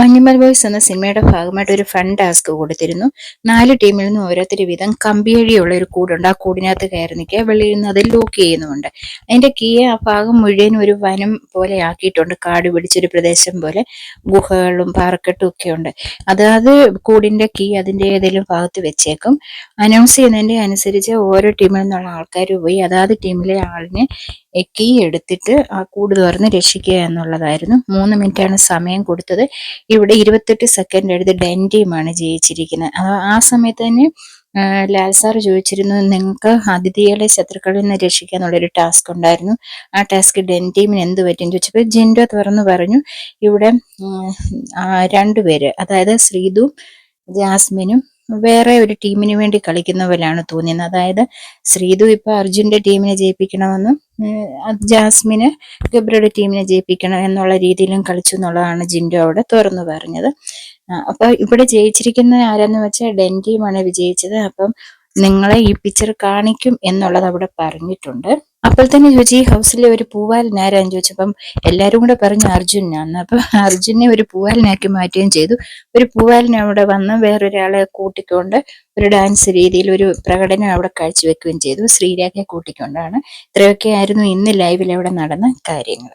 Manjummel boys എന്ന സിനിമയുടെ ഭാഗമായിട്ട് ഒരു ഫൺ ടാസ്ക് കൊടുത്തിരുന്നു. നാല് ടീമിൽ നിന്ന് ഓരോരുത്തർ വീതം കമ്പിയഴിയുള്ള ഒരു കൂടുണ്ട്. ആ കൂടിനകത്ത് കയറി നിൽക്കുക വെളിയിൽ നിന്ന് അത് ലോക്ക് ചെയ്യുന്നുമുണ്ട്. അതിന്റെ കീ ആ ഭാഗം മുഴുവൻ ഒരു വനം പോലെ ആക്കിയിട്ടുണ്ട്. കാട് പിടിച്ചൊരു പ്രദേശം പോലെ ഗുഹകളും പാറക്കെട്ടും ഒക്കെ ഉണ്ട്. അതായത് കൂടിന്റെ കീ അതിന്റെ ഏതെങ്കിലും ഭാഗത്ത് വെച്ചേക്കും. അനൗൺസ് ചെയ്യുന്നതിന്റെ അനുസരിച്ച് ഓരോ ടീമിൽ നിന്നുള്ള ആൾക്കാർ പോയി അതാത് ടീമിലെ ആളിനെ കീ എടുത്തിട്ട് ആ കൂട് തുറന്ന് രക്ഷിക്കുക എന്നുള്ളതായിരുന്നു. മൂന്ന് മിനിറ്റാണ് സമയം കൊടുത്തത്. ഇവിടെ ഇരുപത്തെട്ട് സെക്കൻഡ് എടുത്ത് ഡെന്റിയുമാണ് ജയിച്ചിരിക്കുന്നത് ആ സമയത്ത് തന്നെ ലാൽ സാർ ചോദിച്ചിരുന്നു നിങ്ങൾക്ക് അതിഥികളെ ശത്രുക്കളിൽ നിന്ന് രക്ഷിക്കുക എന്നുള്ളൊരു ടാസ്ക് ഉണ്ടായിരുന്നു. ആ ടാസ്ക് ഡെൻ ടീമിന് എന്ത് പറ്റും? ചോദിച്ചപ്പോൾ ജിൻഡോ തുറന്നു പറഞ്ഞു ഇവിടെ രണ്ടുപേര് അതായത് ശ്രീതും ജാസ്മിനും വേറെ ഒരു ടീമിന് വേണ്ടി കളിക്കുന്ന പോലെയാണ് തോന്നിയത്. അതായത് ശ്രീതു ഇപ്പൊ അർജുന്റെ ടീമിനെ ജയിപ്പിക്കണമെന്നും ജാസ്മിന് ഗബ്രയുടെ ടീമിനെ ജയിപ്പിക്കണം എന്നുള്ള രീതിയിലും കളിച്ചു എന്നുള്ളതാണ് ജിൻഡോ അവിടെ തുറന്നു പറഞ്ഞത്. അപ്പൊ ഇവിടെ ജയിച്ചിരിക്കുന്ന ആരെന്ന് വെച്ചാൽ ഡെൻ ടീമാണ് വിജയിച്ചത്. അപ്പം നിങ്ങളെ ഈ പിക്ചർ കാണിക്കും എന്നുള്ളത് അവിടെ പറഞ്ഞിട്ടുണ്ട്. അപ്പോൾ തന്നെ ചോദിച്ചു ഈ ഹൗസിലെ ഒരു പൂവാലിനാരാന്ന് ചോദിച്ചപ്പം എല്ലാരും കൂടെ പറഞ്ഞു അർജുനാന്ന്. അപ്പൊ അർജുനെ ഒരു പൂവാലിനാക്കി മാറ്റുകയും ചെയ്തു. ഒരു പൂവാലിനെ അവിടെ വന്ന് വേറൊരാളെ കൂട്ടിക്കൊണ്ട് ഒരു ഡാൻസ് രീതിയിൽ ഒരു പ്രകടനം അവിടെ കാഴ്ചവെക്കുകയും ചെയ്തു. ശ്രീരാഖയെ കൂട്ടിക്കൊണ്ടാണ്. ഇത്രയൊക്കെ ആയിരുന്നു ഇന്ന് ലൈവിൽ അവിടെ നടന്ന കാര്യങ്ങൾ.